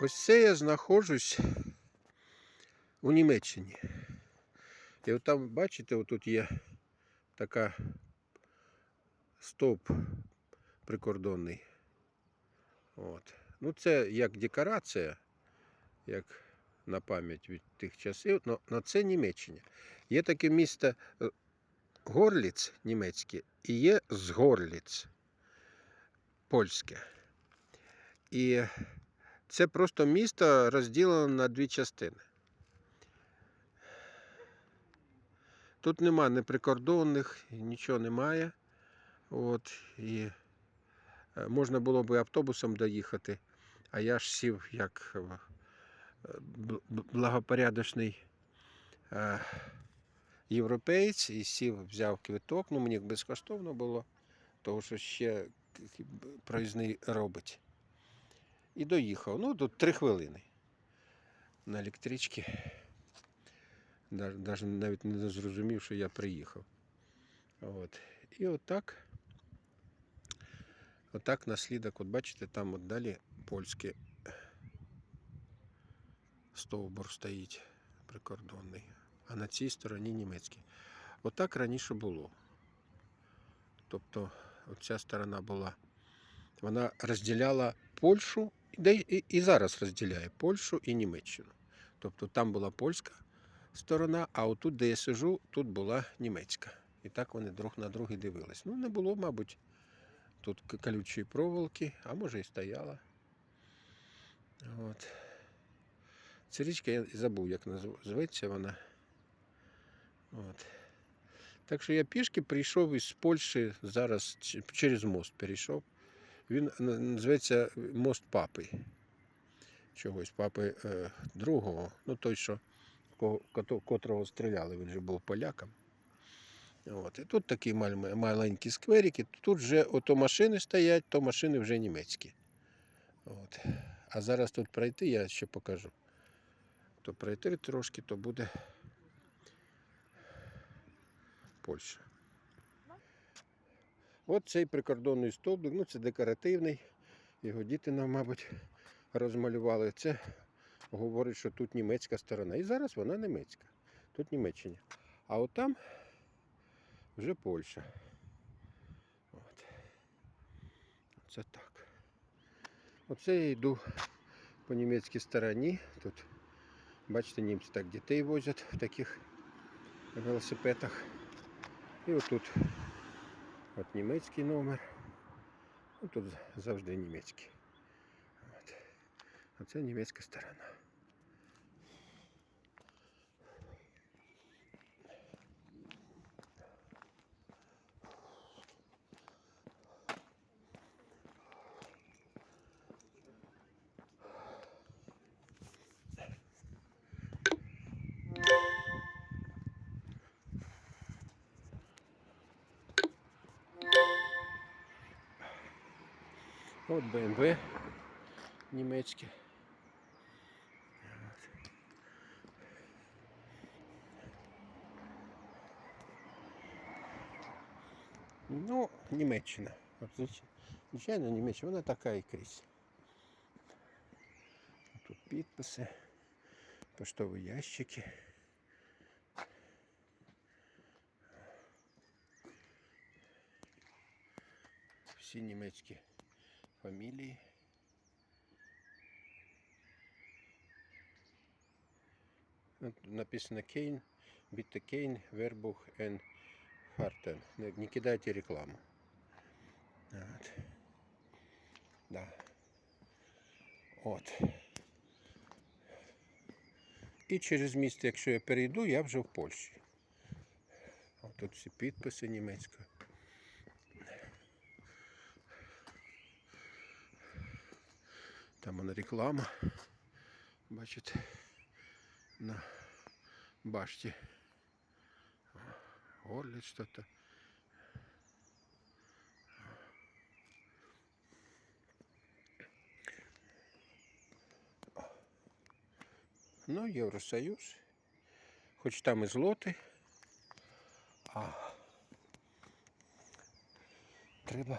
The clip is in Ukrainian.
Ось це я знаходжусь у Німеччині. І от там, бачите, отут є така стовп прикордонний. От. Ну, це як декорація, як на пам'ять від тих часів, але це Німеччина. Є таке місто е, Горліц німецьке і є Згорліц польське. І це просто місто розділено на дві частини. Тут нема ні прикордонних, нічого немає. От, і е, можна було би автобусом доїхати, а я ж сів як е, бл- бл- благопорядочний е, європеєць і сів, взяв квиток. Ну, мені безкоштовно було, тому що ще проїзний робить. І доїхав. Ну, тут три хвилини на електричці. Навіть навіть не зрозумів, що я приїхав. От. І отак. Отак наслідок, от бачите, там от далі польський стовбур стоїть прикордонний, а на цій стороні німецький. Отак раніше було. Тобто, оця сторона була. Вона розділяла Польщу, де і, зараз розділяє Польщу і Німеччину. Тобто там була польська сторона, а отут, де я сижу, тут була німецька. І так вони друг на друга дивились. Ну, не було, мабуть, тут колючої проволоки, а може і стояла. От. Ця річка, я забув, як зветься вона. От. Так що я пішки прийшов із Польщі, зараз через мост перейшов. Він називається мост папи. Чогось папи е, другого, ну той, що котрого стріляли, він же був поляком. От. І тут такі маленькі скверики. Тут вже ото машини стоять, то машини вже німецькі. От. А зараз тут пройти, я ще покажу. То пройти трошки, то буде Польща. От цей прикордонний стовбик, ну це декоративний. Його діти нам, мабуть, розмалювали. Це говорить, що тут німецька сторона. І зараз вона німецька. Тут Німеччина. А от там вже Польща. От. Це так. Оце я йду по німецькій стороні. Тут, бачите, німці так дітей возять в таких велосипедах. І отут от німецький номер. Ну, тут завжди німецький. От. А це німецька сторона. От БМВ німецьке. Ну, Німеччина. Звичайно, Німеччина, вона така і крізь. Тут підписи, поштові ящики. Всі німецькі фамілії. От Написано Кейн, Біtte Кейн, Вербух and Хартен. Не, кидайте рекламу. От. Да. От. І через місто, якщо я перейду, я вже в Польщі. Тут всі підписи німецькою. Там вона реклама. Бачите, на башті. Горліт що-то. Ну, Євросоюз. Хоч там і злоти. А треба